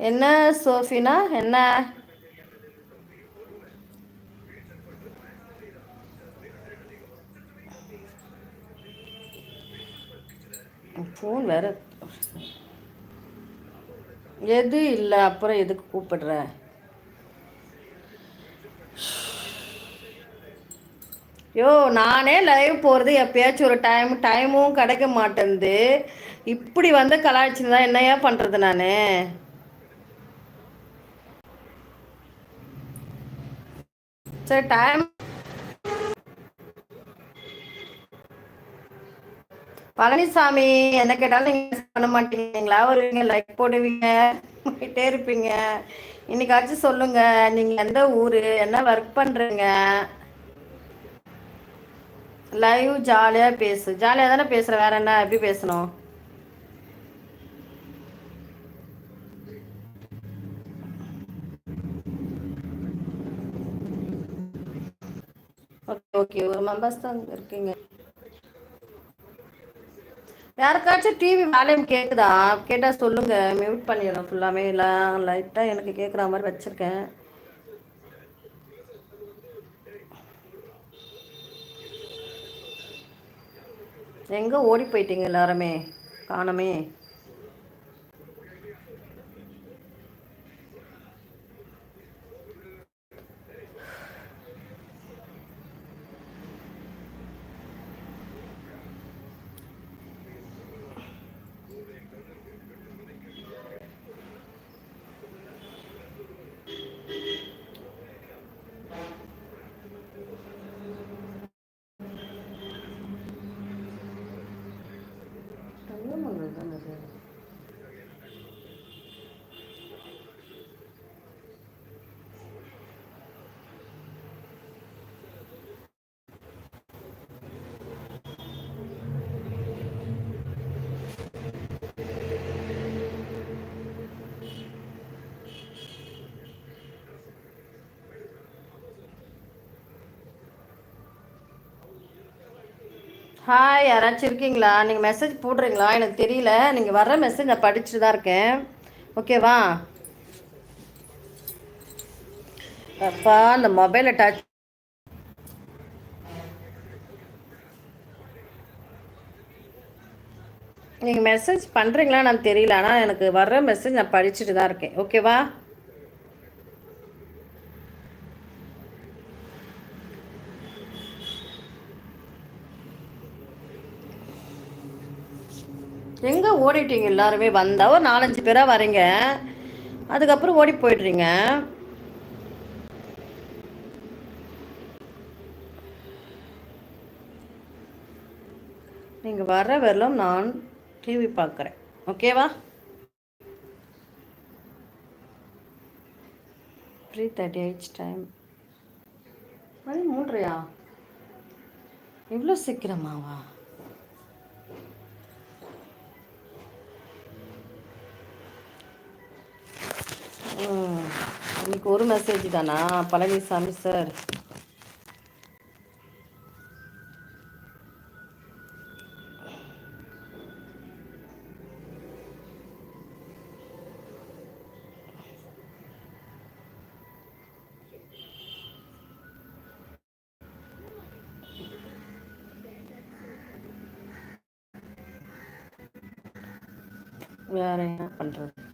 என்ன சோஃபினா என்ன? ஃபோன் வேற எது இல்லை அப்புறம் எதுக்கு கூப்பிடுற? யோ நானே லைவ் போகிறது எப்பயாச்சும் ஒரு டைம் டைமும் கிடைக்க மாட்டேங்குது இப்படி வந்து கலாய்ச்சின்னு தான் என்னையா பண்ணுறது நான்? சரி டைம் பழனிசாமி என்ன கேட்டாலும் நீங்க பண்ண மாட்டீங்களா வருவீங்க லைக் போடுவீங்க போயிட்டே இருப்பீங்க. இன்னைக்காச்சும் சொல்லுங்க நீங்க எந்த ஊரு என்ன ஒர்க் பண்றீங்க? லைவ் ஜாலியா பேசு. ஜாலியா தானே பேசுற வேற என்ன எப்படி பேசணும்? ஓகே ஒரு மெம்பர்ஸ் தான் இருக்கீங்க. யாருக்காச்சும் டிவி வால்யூம் கேட்குதா கேட்டால் சொல்லுங்க. மியூட் பண்ணிடுறோம் ஃபுல்லாமே இல்லை லைட்டாக எனக்கு கேட்குற மாதிரி வச்சுருக்கேன். எங்கே ஓடி போயிட்டீங்க எல்லாருமே? காணமே. ஹாய் யாராச்சும் இருக்கீங்களா? நீங்கள் மெசேஜ் போடுறீங்களா? எனக்கு தெரியல. நீங்கள் வர்ற மெசேஜ் நான் படிச்சுட்டு தான் இருக்கேன். ஓகேவா அப்பா அந்த மொபைலை டச் நீங்கள் மெசேஜ் பண்ணுறீங்களா நான் தெரியல. ஆனால் எனக்கு வர்ற மெசேஜ் நான் படிச்சுட்டு தான் இருக்கேன். ஓகேவா எங்கே ஓடிட்டீங்க எல்லாருமே? வந்தால் ஒரு நாலஞ்சு பேராக வரீங்க. அதுக்கப்புறம் ஓடி போயிடுறீங்க. நீங்கள் வர வரலும் நான் டிவி பார்க்குறேன் ஓகேவா? த்ரீ தேர்ட்டி எயிட் டைம் மணி மூன்றையா இவ்வளோ சீக்கிரமாவா? இன்னைக்கு ஒரு மெசேஜ் தானா? பழனிசாமி சார் வேற என்ன பண்றது?